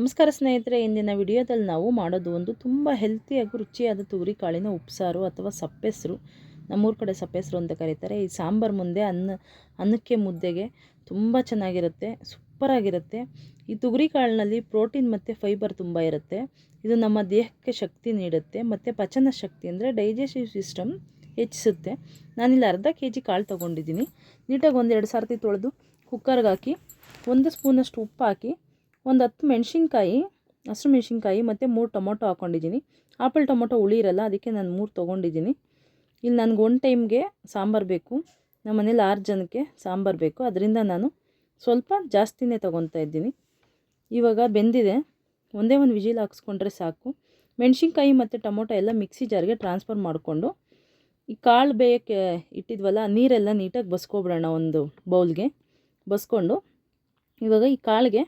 ನಮಸ್ಕಾರ ಸ್ನೇಹಿತರೆ, ಇಂದಿನ ವಿಡಿಯೋದಲ್ಲಿ ನಾವು ಮಾಡೋದು ಒಂದು ತುಂಬ ಹೆಲ್ತಿಯಾಗೂ ರುಚಿಯಾದ ತುರಿಕಾಳಿನ ಉಪ್ಸಾರು ಅಥವಾ ಸಪ್ಪೆಸರು. ನಮ್ಮೂರ ಕಡೆ ಸಪ್ಪೆಸರು ಅಂತ ಕರೀತಾರೆ. ಈ ಸಾಂಬಾರು ಮುಂದೆ ಅನ್ನ, ಅನ್ನಕ್ಕೆ ಮುದ್ದೆಗೆ ತುಂಬ ಚೆನ್ನಾಗಿರುತ್ತೆ, ಸೂಪರಾಗಿರುತ್ತೆ. ಈ ತುಗರಿಕಾಳಿನಲ್ಲಿ ಪ್ರೋಟೀನ್ ಮತ್ತು ಫೈಬರ್ ತುಂಬ ಇರುತ್ತೆ. ಇದು ನಮ್ಮ ದೇಹಕ್ಕೆ ಶಕ್ತಿ ನೀಡುತ್ತೆ ಮತ್ತು ಪಚನ ಶಕ್ತಿ ಅಂದರೆ ಡೈಜೆಸ್ಟಿವ್ ಸಿಸ್ಟಮ್ ಹೆಚ್ಚಿಸುತ್ತೆ. ನಾನಿಲ್ಲಿ ಅರ್ಧ ಕೆ ಜಿ ಕಾಳು ತೊಗೊಂಡಿದ್ದೀನಿ. ನೀಟಾಗಿ ಒಂದೆರಡು ಸರ್ತಿ ತೊಳೆದು ಕುಕ್ಕರ್ಗೆ ಹಾಕಿ, ಒಂದು ಸ್ಪೂನಷ್ಟು ಉಪ್ಪು ಹಾಕಿ ಒಂದು ಹತ್ತು ಮೆಣಸಿನ್ಕಾಯಿ, ಹಸಿರು ಮೆಣಸಿನ್ಕಾಯಿ ಮತ್ತು ಮೂರು ಟೊಮೊಟೊ ಹಾಕ್ಕೊಂಡಿದ್ದೀನಿ ಆಪಲ್, ಟೊಮೊಟೊ ಉಳಿರಲ್ಲ ಅದಕ್ಕೆ ನಾನು ಮೂರು ತೊಗೊಂಡಿದ್ದೀನಿ. ಇಲ್ಲಿ ನನಗೆ ಒನ್ ಟೈಮ್ಗೆ ಸಾಂಬಾರು ಬೇಕು. ನಮ್ಮ ಮನೇಲಿ ಆರು ಜನಕ್ಕೆ ಸಾಂಬಾರು ಬೇಕು. ಅದರಿಂದ ನಾನು ಸ್ವಲ್ಪ ಜಾಸ್ತಿನೇ ತೊಗೊತಾ ಇದ್ದೀನಿ. ಇವಾಗ ಬೆಂದಿದೆ. ಒಂದೇ ಒಂದು ವಿಜಿಲ್ ಹಾಕ್ಸ್ಕೊಂಡ್ರೆ ಸಾಕು. ಮೆಣಸಿನ್ಕಾಯಿ ಮತ್ತು ಟೊಮೊಟೊ ಎಲ್ಲ ಮಿಕ್ಸಿ ಜಾರಿಗೆ ಟ್ರಾನ್ಸ್ಫರ್ ಮಾಡಿಕೊಂಡು, ಈ ಕಾಳು ಬೇಯಕ್ಕೆ ಇಟ್ಟಿದ್ವಲ್ಲ, ನೀರೆಲ್ಲ ನೀಟಾಗಿ ಬಸ್ಕೊಬಿಡೋಣ ಒಂದು ಬೌಲ್ಗೆ. ಬಸ್ಕೊಂಡು ಇವಾಗ ಈ ಕಾಳಿಗೆ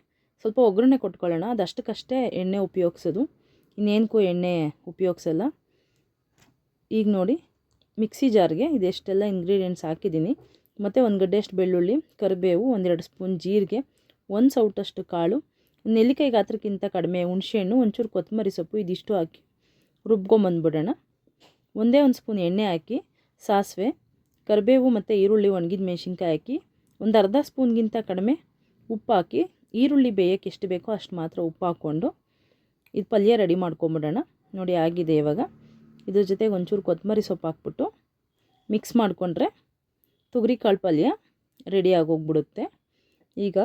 ಸ್ವಲ್ಪ ಒಗ್ಗರಣೆ ಕೊಟ್ಕೊಳ್ಳೋಣ. ಅದಷ್ಟಕ್ಕಷ್ಟೇ ಎಣ್ಣೆ ಉಪಯೋಗಿಸೋದು. ಇನ್ನೇನಕ್ಕೂ ಎಣ್ಣೆ ಉಪಯೋಗಿಸಲ್ಲ. ಈಗ ನೋಡಿ, ಮಿಕ್ಸಿ ಜಾರ್ಗೆ ಇದೆಷ್ಟೆಲ್ಲ ಇಂಗ್ರೀಡಿಯೆಂಟ್ಸ್ ಹಾಕಿದ್ದೀನಿ. ಮತ್ತು ಒಂದು ಗಡ್ಡೆಯಷ್ಟು ಬೆಳ್ಳುಳ್ಳಿ, ಕರಿಬೇವು, ಒಂದೆರಡು ಸ್ಪೂನ್ ಜೀರಿಗೆ, ಒಂದು ಸೌಟಷ್ಟು ಕಾಳು, ನೆಲ್ಲಿಕಾಯಿ ಗಾತ್ರಕ್ಕಿಂತ ಕಡಿಮೆ ಹುಣಸೆಹಣ್ಣು, ಒಂಚೂರು ಕೊತ್ತಂಬರಿ ಸೊಪ್ಪು, ಇದಿಷ್ಟು ಹಾಕಿ ರುಬ್ಕೊಂಬಂದ್ಬಿಡೋಣ. ಒಂದೇ ಒಂದು ಸ್ಪೂನ್ ಎಣ್ಣೆ ಹಾಕಿ ಸಾಸಿವೆ, ಕರಿಬೇವು ಮತ್ತು ಈರುಳ್ಳಿ ಒಣಗಿದ ಮೆಣಸಿನ್ಕಾಯಿ ಹಾಕಿ ಒಂದು ಅರ್ಧ ಸ್ಪೂನ್ಗಿಂತ ಕಡಿಮೆ ಉಪ್ಪು ಹಾಕಿ ಈರುಳ್ಳಿ ಬೇಯಕ್ಕೆ ಎಷ್ಟು ಬೇಕೋ ಅಷ್ಟು ಮಾತ್ರ ಉಪ್ಪು ಹಾಕ್ಕೊಂಡು ಇದು ಪಲ್ಯ ರೆಡಿ ಮಾಡ್ಕೊಂಬಿಡೋಣ. ನೋಡಿ ಆಗಿದೆ ಇವಾಗ. ಇದ್ರ ಜೊತೆಗೆ ಒಂಚೂರು ಕೊತ್ತಂಬರಿ ಸೊಪ್ಪು ಹಾಕ್ಬಿಟ್ಟು ಮಿಕ್ಸ್ ಮಾಡಿಕೊಂಡ್ರೆ ಕಾಳು ಪಲ್ಯ ರೆಡಿ ಆಗೋಗ್ಬಿಡುತ್ತೆ. ಈಗ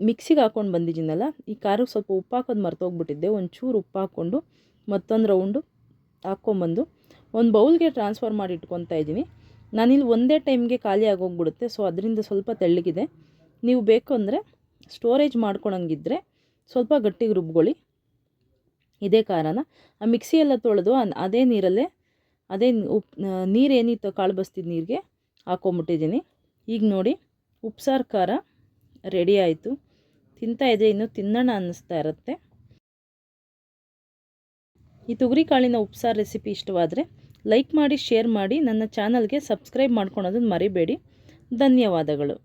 ಮಿಕ್ಸಿಗೆ ಹಾಕ್ಕೊಂಡು ಬಂದಿದ್ದೀನಲ್ಲ, ಈ ಖಾರಕ್ಕೆ ಸ್ವಲ್ಪ ಉಪ್ಪು ಹಾಕೋದು ಮರ್ತೋಗ್ಬಿಟ್ಟಿದ್ದೆ. ಒಂಚೂರು ಉಪ್ಪು ಹಾಕ್ಕೊಂಡು ಮತ್ತೊಂದು ರೌಂಡು ಹಾಕ್ಕೊಂಬಂದು ಒಂದು ಬೌಲ್ಗೆ ಟ್ರಾನ್ಸ್ಫರ್ ಮಾಡಿ ಇಟ್ಕೊತಾ ಇದ್ದೀನಿ. ನಾನಿಲ್ಲಿ ಒಂದೇ ಟೈಮ್ಗೆ ಖಾಲಿ ಆಗೋಗ್ಬಿಡುತ್ತೆ, ಸೊ ಅದರಿಂದ ಸ್ವಲ್ಪ ತೆಳ್ಳಗಿದೆ. ನೀವು ಬೇಕು ಅಂದರೆ ಸ್ಟೋರೇಜ್ ಮಾಡ್ಕೊಳಂಗಿದ್ರೆ ಸ್ವಲ್ಪ ಗಟ್ಟಿಗೆ ರುಬ್ಕೊಳ್ಳಿ. ಇದೇ ಕಾರಣ ಆ ಮಿಕ್ಸಿ ಎಲ್ಲ ತೊಳೆದು ಅದೇ ನೀರಲ್ಲೇ, ಅದೇ ಉಪ್ ನೀರೇನಿತ್ತು ಕಾಳು ಬಸ್ತಿದ್ದ ನೀರಿಗೆ ಹಾಕೊಂಬಿಟ್ಟಿದ್ದೀನಿ. ಈಗ ನೋಡಿ ಉಪ್ಸಾರು ಖಾರ ರೆಡಿ ಆಯಿತು. ತಿಂತಾ ಇದೆ ಇನ್ನು ತಿನ್ನೋಣ ಅನ್ನಿಸ್ತಾ ಇರುತ್ತೆ. ಈ ತೊಗರಿ ಕಾಳಿನ ಉಪ್ಸಾರು ರೆಸಿಪಿ ಇಷ್ಟವಾದರೆ ಲೈಕ್ ಮಾಡಿ ಶೇರ್ ಮಾಡಿ, ನನ್ನ ಚಾನಲ್ಗೆ ಸಬ್ಸ್ಕ್ರೈಬ್ ಮಾಡ್ಕೊಳೋದನ್ನು ಮರಿಬೇಡಿ. ಧನ್ಯವಾದಗಳು.